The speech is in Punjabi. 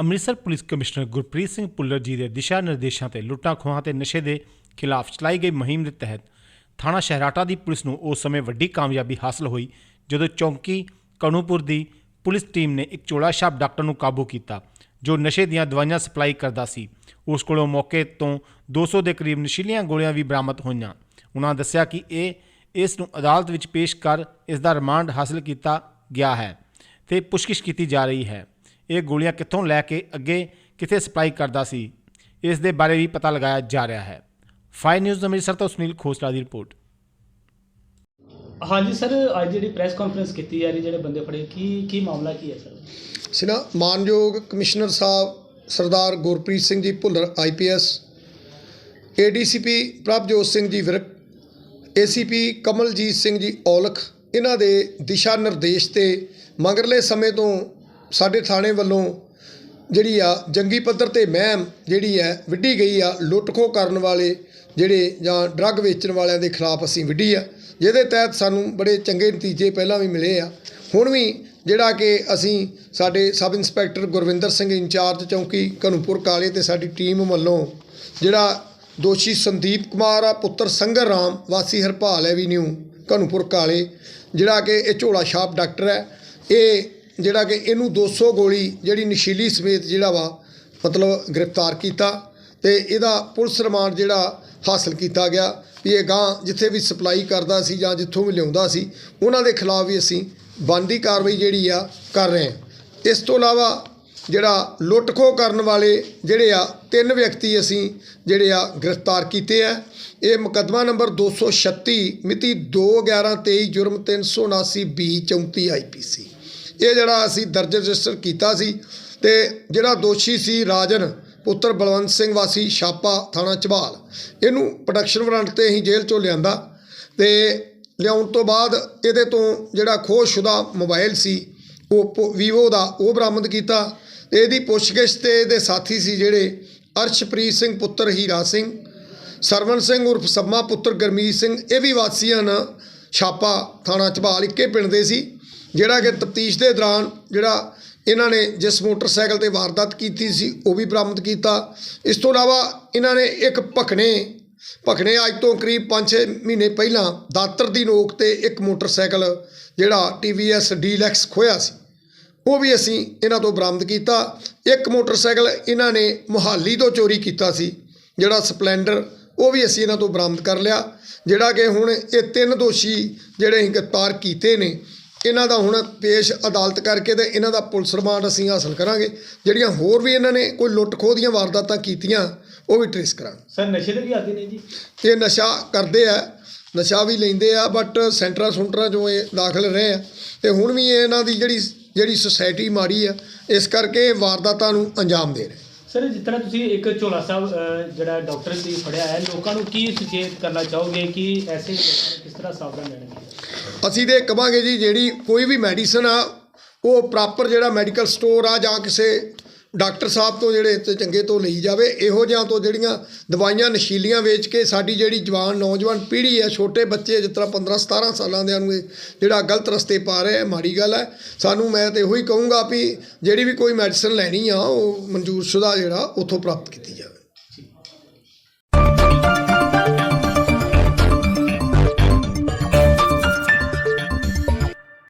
ਅੰਮ੍ਰਿਤਸਰ ਪੁਲਿਸ ਕਮਿਸ਼ਨਰ ਗੁਰਪ੍ਰੀਤ ਸਿੰਘ ਭੁੱਲਰ ਜੀ ਦੇ ਦਿਸ਼ਾ ਨਿਰਦੇਸ਼ਾਂ ਤੇ ਲੁੱਟਾਂ ਖੋਹਾਂ ਤੇ ਨਸ਼ੇ ਦੇ ਖਿਲਾਫ ਚਲਾਈ ਗਈ ਮੁਹਿੰਮ ਦੇ ਤਹਿਤ ਥਾਣਾ ਸ਼ਹਿਰਾਟਾ ਦੀ ਪੁਲਿਸ ਨੂੰ ਉਸ ਸਮੇਂ ਵੱਡੀ ਕਾਮਯਾਬੀ ਹਾਸਲ ਹੋਈ, ਜਦੋਂ ਚੌਂਕੀ ਕਣੂਪੁਰ ਦੀ ਪੁਲਿਸ ਟੀਮ ਨੇ ਇੱਕ ਚੋਲਾ ਛਾਪ ਡਾਕਟਰ ਨੂੰ ਕਾਬੂ ਕੀਤਾ, ਜੋ ਨਸ਼ੇ ਦੀਆਂ ਦਵਾਈਆਂ ਸਪਲਾਈ ਕਰਦਾ ਸੀ। ਉਸ ਕੋਲੋਂ ਮੌਕੇ ਤੋਂ 200 ਦੇ ਕਰੀਬ ਨਸ਼ੀਲੀਆਂ ਗੋਲੀਆਂ ਵੀ ਬਰਾਮਦ ਹੋਈਆਂ। ਉਹਨਾਂ ਦੱਸਿਆ ਕਿ ਇਹ, ਇਸ ਨੂੰ ਅਦਾਲਤ ਵਿੱਚ ਪੇਸ਼ ਕਰ ਇਸ ਦਾ ਰਿਮਾਂਡ ਹਾਸਲ ਕੀਤਾ ਗਿਆ ਹੈ ਤੇ ਪੁੱਛਗਿੱਛ ਕੀਤੀ ਜਾ ਰਹੀ ਹੈ। ਇਹ ਗੋਲੀਆਂ ਕਿੱਥੋਂ ਲੈ ਕੇ ਅੱਗੇ ਕਿੱਥੇ ਸਪਲਾਈ ਕਰਦਾ ਸੀ ਇਸ ਦੇ ਬਾਰੇ ਵੀ ਪਤਾ ਲਗਾਇਆ ਜਾ ਰਿਹਾ ਹੈ। ਫਾਈ ਨਿਊਜ਼ ਅੰਮ੍ਰਿਤਸਰ ਤੋਂ ਸੁਨੀਲ ਖੋਸਲਾ ਦੀ ਰਿਪੋਰਟ। ਹਾਂਜੀ ਸਰ ਅੱਜ ਜਿਹੜੀ ਪ੍ਰੈਸ ਕਾਨਫਰੰਸ ਕੀਤੀ ਜਾ ਰਹੀ ਜਿਹੜੇ ਬੰਦੇ ਫੜੇ ਕੀ ਕੀ ਮਾਮਲਾ ਕੀ ਹੈ ਸਰ? ਸਿਨਾ ਮਾਨਯੋਗ ਕਮਿਸ਼ਨਰ ਸਾਹਿਬ Sardar Gurpreet Singh ji Bhullar IPS ADCP Prabhjot Singh ji Virk ACP Kamaljit Singh ji Aulakh ਇਹਨਾਂ ਦੇ ਦਿਸ਼ਾ ਨਿਰਦੇਸ਼ ਤੇ ਮਗਰਲੇ ਸਮੇਂ ਤੋਂ ਸਾਡੇ ਥਾਣੇ ਵੱਲੋਂ ਜਿਹੜੀ ਆ ਜੰਗੀ ਪੱਧਰ ਤੇ ਮਹਿਮ ਜਿਹੜੀ ਹੈ, ਵਿੱਢੀ ਗਈ ਆ, ਲੁੱਟਖੋ ਕਰਨ ਵਾਲੇ ਜਿਹੜੇ ਜਾਂ ਡਰੱਗ ਵੇਚਣ ਵਾਲਿਆਂ ਦੇ ਖਿਲਾਫ ਅਸੀਂ ਵਿੱਢੀ ਆ। ਜਿਹਦੇ ਤਹਿਤ ਸਾਨੂੰ ਬੜੇ ਚੰਗੇ ਨਤੀਜੇ ਪਹਿਲਾਂ ਵੀ ਮਿਲੇ ਆ। ਹੁਣ ਵੀ ਜਿਹੜਾ ਕਿ ਅਸੀਂ ਸਾਡੇ sub inspector Gurvinder Singh incharge ਚੌਂਕੀ ਕਨੂਪੁਰ ਕਾਲੇ ਤੇ ਸਾਡੀ ਟੀਮ ਵੱਲੋਂ ਜਿਹੜਾ ਦੋਸ਼ੀ ਸੰਦੀਪ ਕੁਮਾਰ ਆ, ਪੁੱਤਰ ਸੰਗਰ ਰਾਮ, ਵਾਸੀ ਹਰਪਾਲ ਐਵੀਨਿਊ ਕਨੂਪੁਰ ਕਾਲੇ, ਜਿਹੜਾ ਕਿ ਇਹ ਝੋਲਾ ਛਾਪ ਡਾਕਟਰ ਹੈ। ਇਹ ਜਿਹੜਾ ਕਿ ਇਹਨੂੰ 200 ਗੋਲੀ ਜਿਹੜੀ ਨਸ਼ੀਲੀ ਸਮੇਤ ਜਿਹੜਾ ਵਾ, ਮਤਲਬ ਗ੍ਰਿਫਤਾਰ ਕੀਤਾ ਤੇ ਇਹਦਾ ਪੁਲਿਸ ਰਿਮਾਂਡ ਜਿਹੜਾ ਹਾਸਲ ਕੀਤਾ ਗਿਆ ਵੀ ਇਹ ਗਾਂ ਜਿੱਥੇ ਵੀ ਸਪਲਾਈ ਕਰਦਾ ਸੀ ਜਾਂ ਜਿੱਥੋਂ ਵੀ ਲਿਆਉਂਦਾ ਸੀ, ਉਹਨਾਂ ਦੇ ਖਿਲਾਫ ਵੀ ਅਸੀਂ ਬਣਦੀ ਕਾਰਵਾਈ ਜਿਹੜੀ ਆ ਕਰ ਰਹੇ ਹਾਂ। ਇਸ ਤੋਂ ਇਲਾਵਾ ਜਿਹੜਾ ਲੁੱਟ-ਖੋਹ ਕਰਨ ਵਾਲੇ ਜਿਹੜੇ ਆ, ਤਿੰਨ ਵਿਅਕਤੀ ਅਸੀਂ ਜਿਹੜੇ ਆ ਗ੍ਰਿਫਤਾਰ ਕੀਤੇ ਆ। ਇਹ ਮੁਕੱਦਮਾ ਨੰਬਰ 236 ਮਿਤੀ 2/11/23 ਜੁਰਮ 379 ਬੀ 34 ਆਈਪੀਸੀ ਇਹ ਜਿਹੜਾ ਅਸੀਂ ਦਰਜ ਰਜਿਸਟਰ ਕੀਤਾ ਸੀ ਤੇ ਜਿਹੜਾ ਦੋਸ਼ੀ ਸੀ ਰਾਜਨ, ਪੁੱਤਰ ਬਲਵੰਤ ਸਿੰਘ ਵਾਸੀ ਛਾਪਾ ਥਾਣਾ ਝਬਾਲ। ਇਹਨੂੰ ਪ੍ਰੋਡਕਸ਼ਨ ਵਾਰੰਟ ਤੇ ਅਸੀਂ ਜੇਲ੍ਹ ਚੋਂ ਲਿਆਂਦਾ ਤੇ ਲਿਆਉਣ ਤੋਂ ਬਾਅਦ ਇਹਦੇ ਤੋਂ ਜਿਹੜਾ ਖੋਹਸ਼ੁਦਾ ਮੋਬਾਈਲ ਸੀ, ਉਹ ਵੀਵੋ ਦਾ ਉਹ ਬਰਾਮਦ ਕੀਤਾ। ਤੇ ਇਹਦੀ ਪੁੱਛਗਿੱਛ ਤੇ ਇਹਦੇ ਸਾਥੀ ਸੀ ਜਿਹੜੇ ਅਰਸ਼ਪ੍ਰੀਤ ਸਿੰਘ, ਪੁੱਤਰ ਹੀਰਾ ਸਿੰਘ ਸਰਵਨ ਸਿੰਘ ਉਰਫ ਸੰਮਾ, ਪੁੱਤਰ ਗਰਮੀਤ ਸਿੰਘ, ਇਹ ਵੀ ਵਾਸੀਆਂ ਨਾ ਛਾਪਾ ਥਾਣਾ ਝਬਾਲ ਇੱਕੇ ਪਿੰਡ ਦੇ ਸੀ। ਜਿਹੜਾ ਕਿ ਤਫਤੀਸ਼ ਦੇ ਦੌਰਾਨ ਜਿਹੜਾ ਇਹਨਾਂ ਨੇ ਜਿਸ ਮੋਟਰਸਾਈਕਲ ਤੇ ਵਾਰਦਾਤ ਕੀਤੀ ਸੀ, ਉਹ ਵੀ ਬਰਾਮਦ ਕੀਤਾ। ਇਸ ਤੋਂ ਇਲਾਵਾ ਇਹਨਾਂ ਨੇ ਇੱਕ ਭਖਣੇ ਭਖਣੇ ਅੱਜ ਤੋਂ ਕਰੀਬ 5-6 ਮਹੀਨੇ ਪਹਿਲਾਂ ਦਾਤਰ ਦੀ ਨੋਕ ਤੇ ਇੱਕ ਮੋਟਰਸਾਈਕਲ ਜਿਹੜਾ TVS ਡੀਲੈਕਸ ਖੋਇਆ ਸੀ, ਉਹ ਵੀ ਅਸੀਂ ਇਹਨਾਂ ਤੋਂ ਬਰਾਮਦ ਕੀਤਾ। ਇੱਕ ਮੋਟਰਸਾਈਕਲ ਇਹਨਾਂ ਨੇ ਮੁਹਾਲੀ ਤੋਂ ਚੋਰੀ ਕੀਤਾ ਸੀ, ਜਿਹੜਾ ਸਪਲੈਂਡਰ, ਉਹ ਵੀ ਅਸੀਂ ਇਹਨਾਂ ਤੋਂ ਬਰਾਮਦ ਕਰ ਲਿਆ। ਜਿਹੜਾ ਕਿ ਹੁਣ ਇਹ ਤਿੰਨ ਦੋਸ਼ੀ ਜਿਹੜੇ ਅਸੀਂ ਗ੍ਰਿਫਤਾਰ ਕੀਤੇ ਨੇ ਇਹਨਾਂ ਦਾ ਹੁਣ ਪੇਸ਼ ਅਦਾਲਤ ਕਰਕੇ ਤੇ ਇਹਨਾਂ ਦਾ ਪੁਲਿਸ ਰਿਮਾਂਡ ਅਸੀਂ ਹਾਸਲ ਕਰਾਂਗੇ। ਜਿਹੜੀਆਂ ਹੋਰ ਵੀ ਇਹਨਾਂ ਨੇ ਕੋਈ ਲੁੱਟ ਖੋਹ ਦੀਆਂ ਵਾਰਦਾਤਾਂ ਕੀਤੀਆਂ ਉਹ ਵੀ ਟ੍ਰੇਸ ਕਰਾਂਗੇ। ਸਰ ਨਸ਼ੇ ਦੇ ਵੀ ਆਦੀ ਨੇ ਜੀ? ਇਹ ਨਸ਼ਾ ਕਰਦੇ ਆ ਨਸ਼ਾ ਵੀ ਲੈਂਦੇ ਆ ਬਟ ਸੈਂਟਰਾਂ ਸੁੰਟਰਾਂ 'ਚੋਂ ਇਹ ਦਾਖਲ ਰਹੇ ਆ। ਤੇ ਹੁਣ ਵੀ ਇਹ ਇਹਨਾਂ ਦੀ ਜਿਹੜੀ ਜਿਹੜੀ ਸੁਸਾਇਟੀ ਮਾੜੀ ਆ ਇਸ ਕਰਕੇ ਵਾਰਦਾਤਾਂ ਨੂੰ ਅੰਜਾਮ ਦੇ ਰਹੇ। ਸਰ ਜਿਸ ਤਰ੍ਹਾਂ ਤੁਸੀਂ ਇੱਕ ਝੋਲਾ ਸਾਹਿਬ ਜਿਹੜਾ ਡਾਕਟਰ ਦੀ ਫੜਿਆ ਹੈ ਲੋਕਾਂ ਨੂੰ ਕੀ ਸੁਚੇਤ ਕਰਨਾ ਚਾਹੋਗੇ? ਕਿ ਐਸੇ ਲੋਕਾਂ ਨੂੰ ਕਿਸ ਤਰ੍ਹਾਂ ਸਾਵਧਾਨ ਰਹਿਣਾ ਚਾਹੀਦਾ? ਅਸੀਂ ਤੇ ਕਵਾਂਗੇ ਜੀ, ਜਿਹੜੀ ਕੋਈ ਵੀ ਮੈਡੀਸਨ ਆ, ਉਹ ਪ੍ਰੋਪਰ ਜਿਹੜਾ ਮੈਡੀਕਲ ਸਟੋਰ ਆ ਜਾਂ ਕਿਸੇ ਡਾਕਟਰ ਸਾਹਿਬ ਤੋਂ ਜਿਹੜੇ ਤੇ ਚੰਗੇ ਤੋਂ ਲਈ ਜਾਵੇ, ਇਹੋ ਜਿਹਾਂ ਤੋਂ ਜਿਹੜੀਆਂ ਦਵਾਈਆਂ ਨਸ਼ੀਲੀਆਂ ਵੇਚ ਕੇ ਸਾਡੀ ਜਿਹੜੀ ਜਵਾਨ ਨੌਜਵਾਨ ਪੀੜ੍ਹੀ ਹੈ, ਛੋਟੇ ਬੱਚੇ ਜਿਸ ਤਰ੍ਹਾਂ 15 17 ਸਾਲਾਂ ਦੇ ਨੂੰ ਇਹ ਜਿਹੜਾ ਗਲਤ ਰਸਤੇ ਪਾ ਰਿਹਾ ਆ ਮਾੜੀ ਗੱਲ ਹੈ। ਸਾਨੂੰ ਮੈਂ ਤੇ ਇਹੋ ਹੀ ਕਹੂੰਗਾ ਵੀ ਜਿਹੜੀ ਵੀ ਕੋਈ ਮੈਡੀਸਨ ਲੈਣੀ ਆ, ਉਹ ਮਨਜ਼ੂਰ ਸ਼ੁਦਾ ਜਿਹੜਾ, ਉੱਥੋਂ ਪ੍ਰਾਪਤ ਕੀਤੀ ਜਾਵੇ।